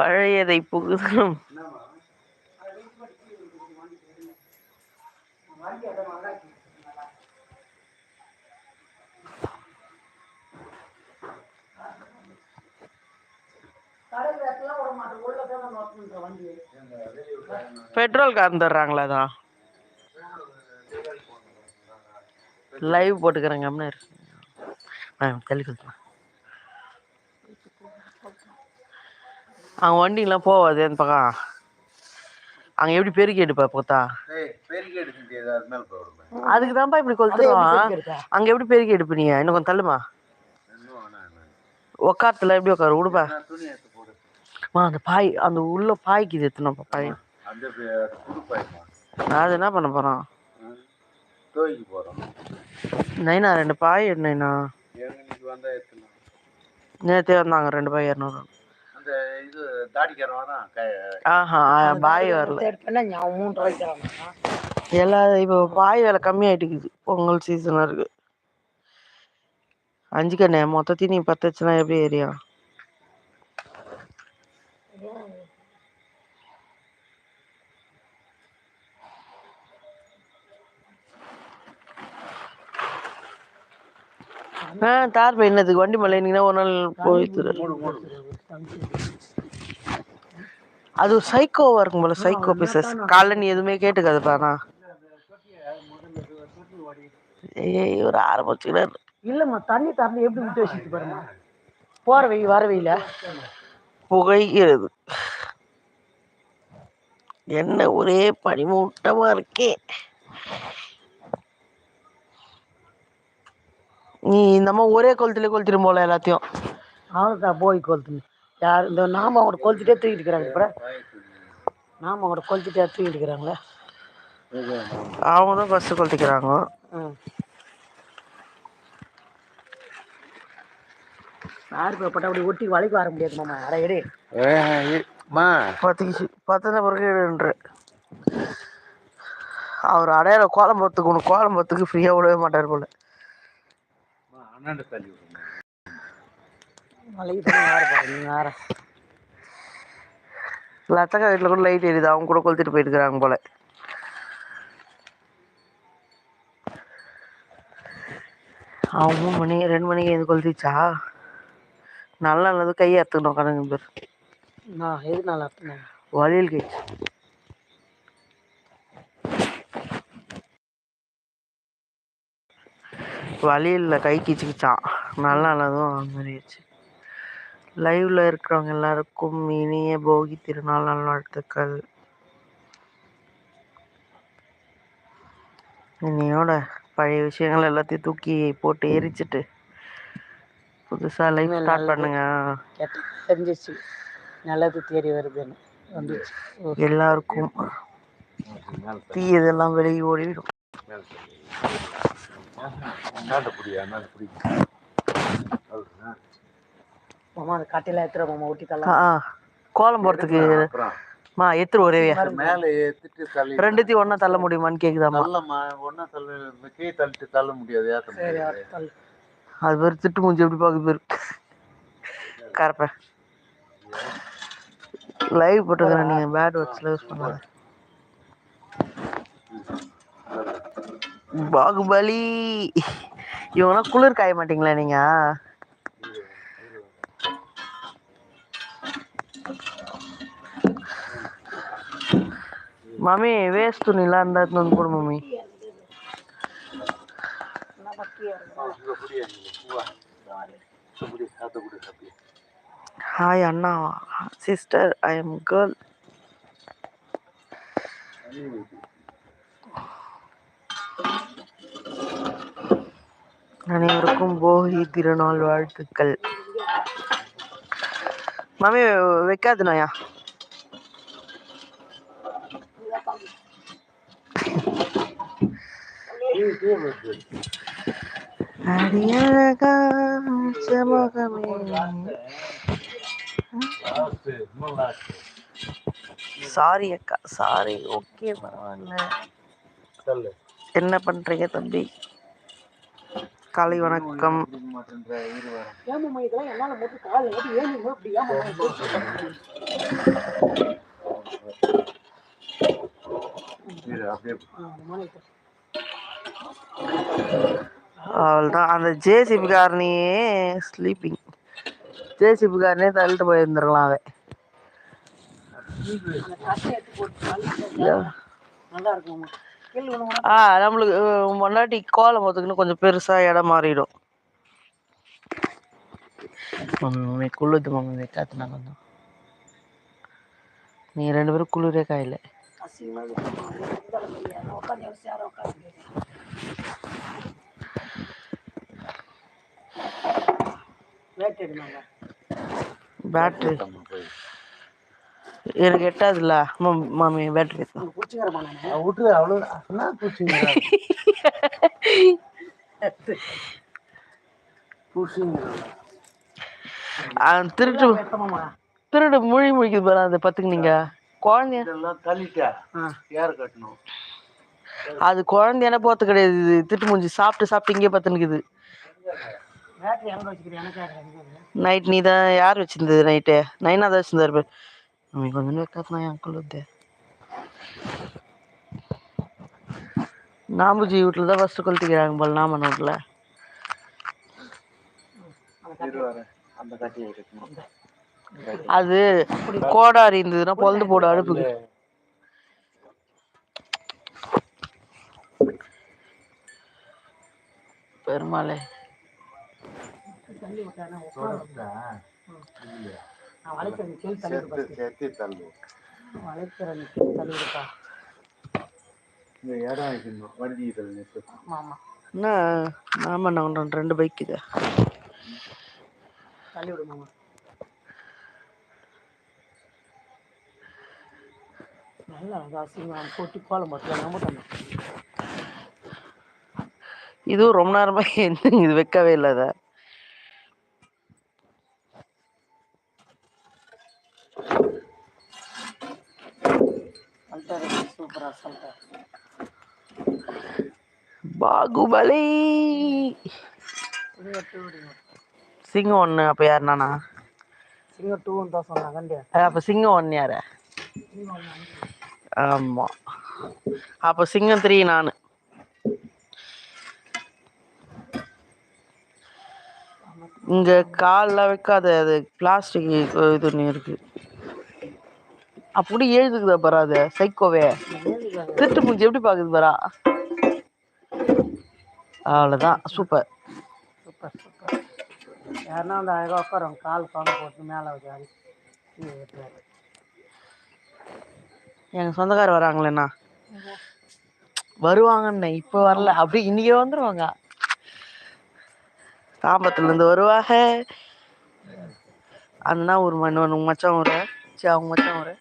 பழையதை புகுதலும். பெட்ரோல் கறந்துடுறாங்களா தான் லைவ் போட்டுக்கிறேங்க கம்னர் தள்ளி கொடுத்துமா அங்கே வண்டிங்கெலாம் போவாது அந்த பக்கம். அங்கே எப்படி பெருக்கி எடுப்பா பார்த்தா அதுக்கு தான்ப்பா இப்படி கொளுத்துருவான் அங்கே எப்படி பெருக்கி எடுப்பு? நீ இன்னும் கொஞ்சம் தள்ளுமா? உக்காத்துல எப்படி உட்காரு விடுப்பா அந்த பாய் அந்த உள்ள பாய்க்கு இது எத்தனப்பா பாய்? அது என்ன பண்ண போகிறோம் நைனா ரெண்டு பாய் நைனா? நேற்றே வந்தாங்க ரெண்டு பாய் இரநூறு. இது தாடிக்காரன் ஆஹா பாய் வரல. எல்லா இப்போ பாய் விலை கம்மியாயிட்டுக்குது. பொங்கல் சீசனாக இருக்கு. அஞ்சு கண்ணே மொத்தத்தையும் நீ பத்து வச்சுனா எப்படி ஏரியா ஆ தார் பை என்னதுக்கு வண்டி மேலே இன்னைக்கு ஒரு நாள் போயிட்டு அது ஒரு சைக்கோவா இருக்கும் போல சைக்கோ பீசஸ் காலைல நீ எதுவுமே கேட்டுக்காதுப்பா நான் ஏய் ஒரு ஆரம்பிச்சுக்கிறாரு இல்லம்மா தண்ணி திறந்து எப்படி விட்டு வச்சுட்டு பாருமா போற வெயில் வர வெயில? புகைகிறது என்ன ஒரே பனிமூட்டமா இருக்கே. நீ இந்த ஒரே கொளுத்துல கொளுத்திடும் போல எல்லாத்தையும். அவ்வளோதான் போய் கொளுத்துங்க யார் இந்த நாம அவங்கள கொளுத்திட்டே தூக்கிட்டு இருக்கிறாங்க அப்புறம் நாம அவங்கள கொளுத்திட்டே தூக்கிட்டு இருக்கிறாங்களே. அவங்க தான் ஃபர்ஸ்ட் கொளுத்திக்கிறாங்க ம் யாரு போய் அப்படி ஒட்டி வளைக்கு வர முடியாது மாமா. அரை எடு. மா. பத்துக்கு பத்தன பிறகு அவர் அடையாள கோலம் போத்துக்கு உனக்கு கோலம் போத்துக்கு ஃப்ரீயாக விடவே மாட்டார் போல. அண்ணாண்ட தள்ளி நீங்க யார லத்தக்கா வீட்டில் கூட லைட் எரியுது அவங்க கூட கொளுத்திட்டு போயிட்டு இருக்கிறாங்க போல. அவன் மூணு மணி ரெண்டு மணிக்கு எது கொளுத்திச்சா நல்ல நல்லது. கையை அறுத்துக்கணும் கணக்கு பேர் நான் எது நல்லா அர்த்தம் வழியில் கை. வழியில் கை கிச்சுக்கிச்சான் நல்ல நல்லதும் அந்த மாதிரி ஆச்சு லைவ்ல இருக்கிறவங்க எல்லாருக்கும் இனிய போகி திருநாள் நல்வாழ்த்துக்கள் இன்னையோட பழைய விஷயங்கள் எல்லாத்தையும் தூக்கி போட்டு எரிச்சிட்டு புதுசா லைஃப் ஸ்டார்ட் நல்லது. பண்ணுங்க கெட்ட தெரிஞ்சிச்சு நல்லது தேடி வருதுன்னு வந்துச்சு எல்லாருக்கும் தீயதெல்லாம் விலகி ஓடிவிடும் அண்ணாண்ட புடி அண்ணாண்ட புடி மாமா அந்த கட்டையில எடுத்துற மாமா ஒட்டி ஆ, தரலாம் ஆ. கோலம் அப்புறம். மா எத்துரு ஒரே மேல ஏத்திட்டு தள்ளி ரெண்டுத்தையும் ஒண்ணா தள்ள முடியுமான்னு கேக்குதாம்மா? தள்ளம்மா ஒன்னா தள்ள கீழே தள்ளிட்டு தள்ள முடியாது ஏத்த முடியாது. அது பேர் திட்டு மூஞ்சி எப்படி பாக்குது பேர்? கரப்ப. லைவ் போட்டுக்கிறேன் நீங்க பேட் வேர்ட்ஸ்ல யூஸ் பண்ணாத. பாகுபலி. இவங்கெல்லாம் குளிர் காய மாட்டீங்களா நீங்க? மாமி வேஸ்ட் துணிலாம் இருந்தால் எடுத்துன்னு வந்து போடு மாமி ஹாய் அண்ணா சிஸ்டர் ஐ எம் கேர்ள் அனைவருக்கும் போகி திருநாள் வாழ்த்துக்கள். மாமி வைக்காது நாயா? அடியழகா செமகமே சாரி அக்கா சாரி ஓகே பரவாயில்ல என்ன பண்றீங்க தம்பி? காலை வணக்கம். அப்படியே அவ்வளோதான் அந்த ஜேசிபி காரனையே ஸ்லீப்பிங் ஜேசிபி காரனே தள்ளிட்டு போயிருந்துடலாம் அவன். ஆ நம்மளுக்கு முன்னாடி கோலம் போத்துக்குன்னு கொஞ்சம் பெருசா இடம் மாறிடும். மம்மி மம்மி குளிருது மம்மி காத்துனா கொஞ்சம் நீங்க ரெண்டு பேரும் குளிரே காயில. பேட்டரி எனக்கு எட்டாதுல்ல மம் பேட்டரி விட்டுரு அவ்வளோ திருட்டு திருடு மொழி முழிக்குது பாரு அதை பத்துக்கு நீங்க. குழந்தைய தள்ளிட்டா யார் கட்டணும்? அது குழந்தையான போத்து கிடையாது இது. திட்டு மூஞ்சி. சாப்பிட்டு சாப்பிட்டு இங்கே கேட்குறேன் நைட் நீ தான் யார் வச்சிருந்தது நைட்டு நைனா தான் வச்சிருந்தாரு பாரு. மம்மி கொஞ்சம் வைக்காதுனா என் குளிருது நாம்புஜி வீட்டில் தான் ஃபஸ்ட்டு கொளுத்திக்கிறாங்க போல நாம வீட்டில். அது கோடாரி இருந்ததுன்னா பொழுது போட அடுப்புக்கு பெருமாளே தள்ளி விட்டானே நான் வளைக்கிறேன் கீழ் தள்ளி விடுப்பா சேர்த்து சேர்த்து தள்ளு வளைக்கிறேன் கீழ் தள்ளி விடுப்பா இந்த இடம் வைக்கணும் வண்டி இதில் நிறுத்து ஆமாம் ஆமாம் என்ன பண்ணுறோம் ரெண்டு பைக் இது தள்ளி விடு மாமா. நல்லா அது அசிங்கம் போட்டு கோலம் போட்டு நம்ம தண்ணி இதுவும் ரொம்ப நேரமா என்ன இது வைக்கவே இல்லை அதை. அல்ட்டார் சூப்பராக சொல்லிட்டேன் பாகுபலி. சிங்கம் ஒன்று அப்போ யார் நானா? சிங்க டூன்னு தான் சொன்னாங்க அப்போ சிங்கம் ஒன்று யாரு? ஆமா. அப்போ சிங்கம் த்ரீ நான். இங்க கால்லாம் வைக்காத அது பிளாஸ்டிக் இது இருக்கு. அப்படி எழுதுக்குதா பாரு அது சைக்கோவே திருட்டு மூஞ்சி எப்படி பாக்குது பாரா? அவ்வளோதான் சூப்பர் சூப்பர் சூப்பர் யாருன்னா அந்த அழகாக உட்காருவாங்க கால் பாம்பு போட்டு மேலே வச்சு கீழே வெட்டுறாரு எங்க சொந்தக்காரர் வராங்களேண்ணா. வருவாங்கண்ணே இப்போ வரல. அப்படி இன்னைக்கு வந்துருவாங்க. தாம்பத்துலேருந்து வருவாக. வருவாங்க அண்ணா ஒரு மணி உங்க மச்சான் ஒரு சரி அவங்க மச்சான் ஒரு.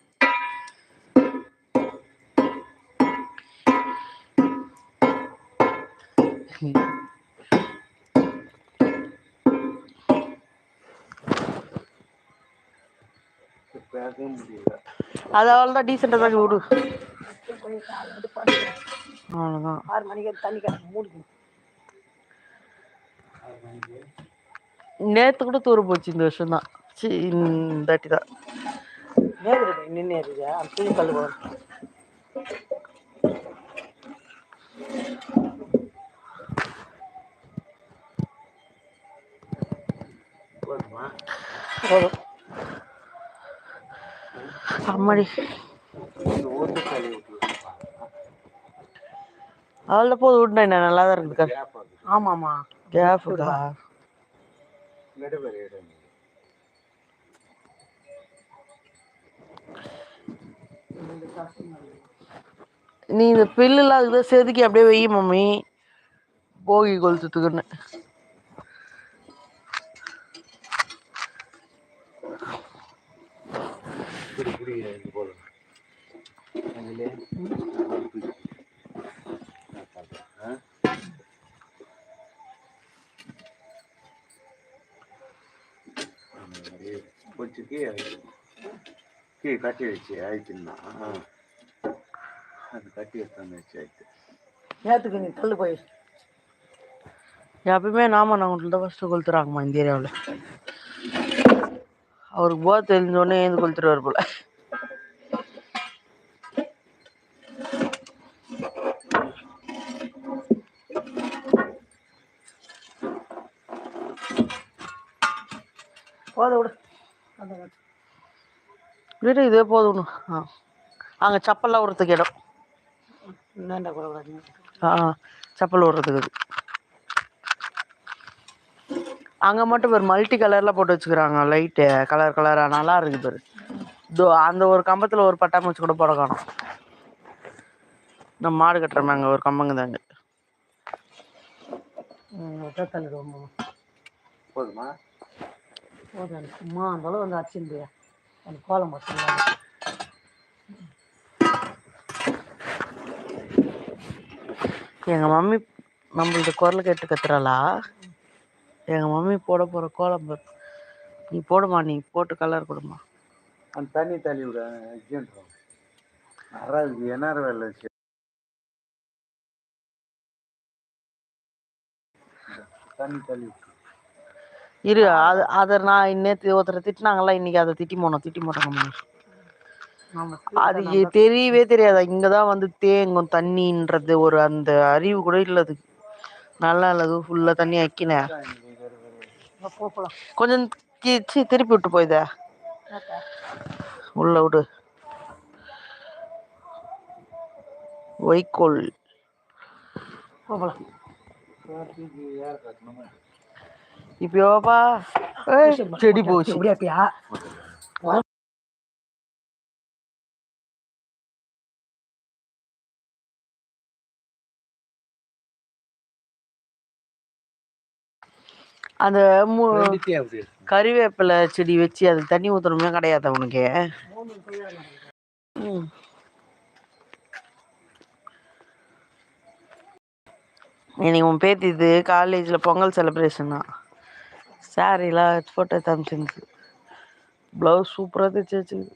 முடியல அது அவ்வளோதான் டீசெண்டாக தான் விடு. அவ்வளோதான் ஆறு மணிக்கு தண்ணி கிடக்கு மூடிக்கணும். நேற்று கூட தூர போச்சு இந்த வருஷம் தான். சி இந்த தாட்டி தான். இருக்குது அம்மாடி. அவ்வளோ போது விட்டுனா என்ன? நல்லா தான் அது ஆமாம்மா. இடம் நீ இந்த பில்லுலாம் அதுக்கு செதுக்கி அப்படியே வெயி மம்மி. போகி கொளுத்துத்துக்குன்னு இப்படி இப்படி இது போல கொச்சுக்கு கீ கட்டி வச்சு ஆயிடுச்சுன்னா அது கட்டி எடுத்தாந்து வச்சு ஆயிடுச்சு நேற்றுக்கு நீ தள்ளு போய். எப்பயுமே நாம நான் தான் ஃபஸ்ட்டு கொளுத்துறாங்கம்மா இந்த ஏரியாவில். அவருக்கு போக தெரிஞ்சோடனே ஏந்து கொளுத்துருவார் போல. போத விடு. வீடு இதே போதும் ஆ. அங்கே சப்பல்லாம் விடுறதுக்கு இடம். ஆ செப்பல் விடுறதுக்கு இது. அங்கே மட்டும் பேர் மல்டி கலரில் போட்டு வச்சுக்கிறாங்க லைட்டு. கலர் கலராக நல்லா இருக்கு பேர். இதோ அந்த ஒரு கம்பத்தில் ஒரு பட்டாம்பூச்சி கூட போட காணும். நம்ம மாடு கட்டுறோமே அங்கே ஒரு கம்பங்க தாங்க போதுமா? போதும் சும்மா அந்த அளவு வந்து அடிச்சிருந்தியா அந்த கோலம் போட்டு எங்கள் மம்மி நம்மள்ட்ட குரல் கேட்டு கத்துறாளா? எங்கள் மம்மி போட போகிற கோலம் நீ போடுமா நீ போட்டு கலர் கொடுமா. அந்த தண்ணி தள்ளி விட அர்ஜென்ட் வராது என்ன வேலை வச்சு தண்ணி தள்ளி விட்டு இரு அது அதை நான் நேற்று ஒருத்தரை திட்டினாங்களா இன்னைக்கு அதை திட்டி போனோம் திட்டி போட்டாங்க ஆமாம் அது தெரியவே தெரியாது. இங்கே தான் வந்து தேங்கும் தண்ணின்றது ஒரு அந்த அறிவு கூட இல்லை அதுக்கு நல்லா இல்லது ஃபுல்லாக தண்ணி அக்கினேன் போகலாம் கொஞ்சம் திருப்பி விட்டு போய்தா உள்ள விடு. வைக்கோல். போகலாம் ஏய், செடி போச்சு. எப்படியாப்பியா அந்த. கறிவேப்பிலை செடி வச்சு அது தண்ணி ஊற்றணுமே கிடையாது உனக்கு ம். இன்னைக்கு உன் பேத்திது காலேஜில் பொங்கல் செலிப்ரேஷன் தான் சாரீலாம் ஃபோட்டோ எடுத்து ப்ளவுஸ் சூப்பராக தைச்சு வச்சுக்குது.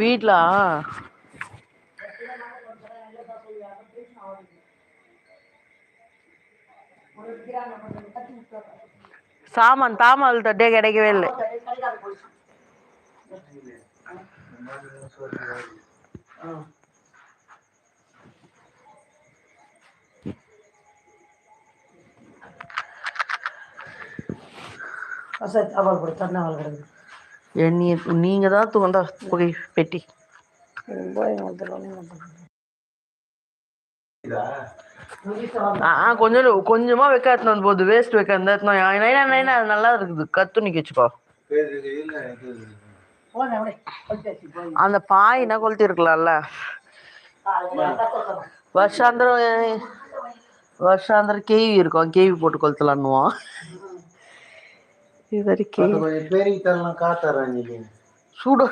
வீட்டில் சாமான் தாமல் தட்டே கிடைக்கவே இல்லை. சார் சாப்பாடு எண்ணி தான் தூண்டா புகை பெட்டி. ஆ கொஞ்சம் கொஞ்சமா வைக்க எடுத்துன்னு போகுது வேஸ்ட் வைக்க இருந்தா நைனா நைனா அது நல்லா இருக்குது கத்து நிக்க வச்சுக்கோ. அந்த பாயினா கொளுத்தி இருக்கலாம்ல வருஷாந்திரம் வருஷாந்திரம் கேவி இருக்கும் கேவி போட்டு கொளுத்தலான்னுவோம் இது வரைக்கும் சூடு.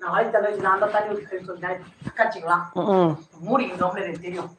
நான் தண்ணி ஊற்றி எனக்கு தெரியும்.